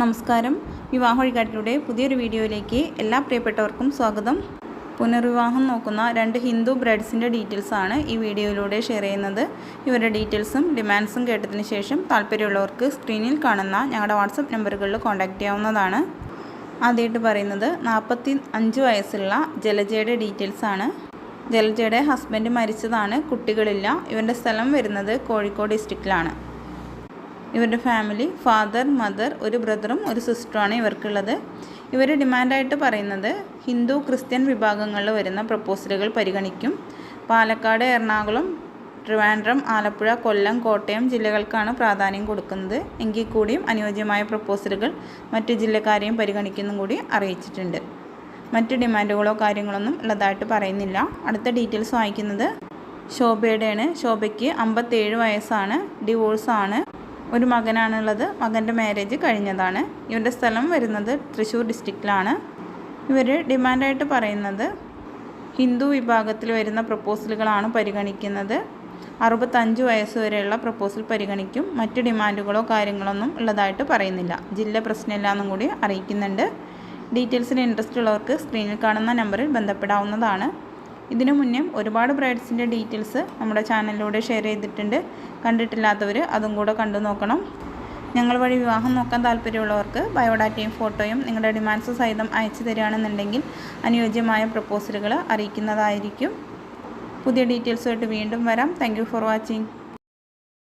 നമസ്കാരം. വിവാഹ വഴികാട്ടിലൂടെ പുതിയൊരു വീഡിയോയിലേക്ക് എല്ലാ പ്രിയപ്പെട്ടവർക്കും സ്വാഗതം. പുനർവിവാഹം നോക്കുന്ന രണ്ട് ഹിന്ദു ബ്രൈഡ്സിന്റെ ഡീറ്റെയിൽസാണ് ഈ വീഡിയോയിലൂടെ ഷെയർ ചെയ്യുന്നത്. ഇവരുടെ ഡീറ്റെയിൽസും ഡിമാൻഡ്സും കേട്ടതിന് ശേഷം താല്പര്യമുള്ളവർക്ക് സ്ക്രീനിൽ കാണുന്ന ഞങ്ങളുടെ വാട്സപ്പ് നമ്പറുകളിൽ കോൺടാക്റ്റ് ചെയ്യാവുന്നതാണ്. ആദ്യമായിട്ട് പറയുന്നത് നാൽപ്പത്തി അഞ്ച് വയസ്സുള്ള ജലജയുടെ ഡീറ്റെയിൽസാണ് ജലജയുടെ ഹസ്ബൻഡ് മരിച്ചതാണ് കുട്ടികളില്ല. ഇവരുടെ സ്ഥലം വരുന്നത് കോഴിക്കോട് ഡിസ്ട്രിക്റ്റിലാണ്. ഇവരുടെ ഫാമിലി ഫാദർ മദർ ഒരു ബ്രദറും ഒരു സിസ്റ്ററുമാണ് ഇവർക്കുള്ളത്. ഇവർ ഡിമാൻഡായിട്ട് പറയുന്നത് ഹിന്ദു ക്രിസ്ത്യൻ വിഭാഗങ്ങളിൽ വരുന്ന പ്രപ്പോസലുകൾ പരിഗണിക്കും. പാലക്കാട് എറണാകുളം ട്രിവാൻഡ്രം ആലപ്പുഴ കൊല്ലം കോട്ടയം ജില്ലകൾക്കാണ് പ്രാധാന്യം കൊടുക്കുന്നത്. എങ്കിൽ കൂടിയും അനുയോജ്യമായ പ്രപ്പോസലുകൾ മറ്റ് ജില്ലക്കാരെയും പരിഗണിക്കുന്നും കൂടി അറിയിച്ചിട്ടുണ്ട്. മറ്റ് ഡിമാൻഡുകളോ കാര്യങ്ങളൊന്നും ഉള്ളതായിട്ട് പറയുന്നില്ല. അടുത്ത ഡീറ്റെയിൽസ് വായിക്കുന്നത് ശോഭയുടെയാണ്. ശോഭയ്ക്ക് അമ്പത്തേഴ് വയസ്സാണ്. ഡിവോഴ്സാണ് ഒരു മകനാണുള്ളത്. മകന്റെ മാരേജ് കഴിഞ്ഞതാണ്. ഇവരുടെ സ്ഥലം വരുന്നത് തൃശ്ശൂർ ഡിസ്ട്രിക്റ്റിലാണ് ഇവർ ഡിമാൻഡായിട്ട് പറയുന്നത് ഹിന്ദു വിഭാഗത്തിൽ വരുന്ന പ്രപ്പോസലുകളാണ് പരിഗണിക്കുന്നത്. അറുപത്തഞ്ച് വയസ്സ് വരെയുള്ള പ്രപ്പോസൽ പരിഗണിക്കും. മറ്റ് ഡിമാൻഡുകളോ കാര്യങ്ങളൊന്നും ഉള്ളതായിട്ട് പറയുന്നില്ല. ജില്ല പ്രശ്നമില്ല എന്നും കൂടി അറിയിക്കുന്നുണ്ട്. ഡീറ്റെയിൽസിന് ഇൻട്രസ്റ്റ് ഉള്ളവർക്ക് സ്ക്രീനിൽ കാണുന്ന നമ്പറിൽ ബന്ധപ്പെടാവുന്നതാണ്. ഇതിനു മുന്നേ ഒരുപാട് ബ്രൈഡ്സിന്റെ ഡീറ്റെയിൽസ് നമ്മുടെ ചാനലിലൂടെ ഷെയർ ചെയ്തിട്ടുണ്ട്. കണ്ടിട്ടില്ലാത്തവർ അതും കൂടെ കണ്ടു നോക്കണം. ഞങ്ങൾ വഴി വിവാഹം നോക്കാൻ താല്പര്യമുള്ളവർക്ക് ബയോഡാറ്റയും ഫോട്ടോയും നിങ്ങളുടെ ഡിമാൻഡ്സ് സഹിതം അയച്ചു തരികയാണെന്നുണ്ടെങ്കിൽ അനുയോജ്യമായ പ്രപ്പോസലുകൾ അറിയിക്കുന്നതായിരിക്കും. പുതിയ ഡീറ്റെയിൽസുമായിട്ട് വീണ്ടും വരാം. Thank for watching.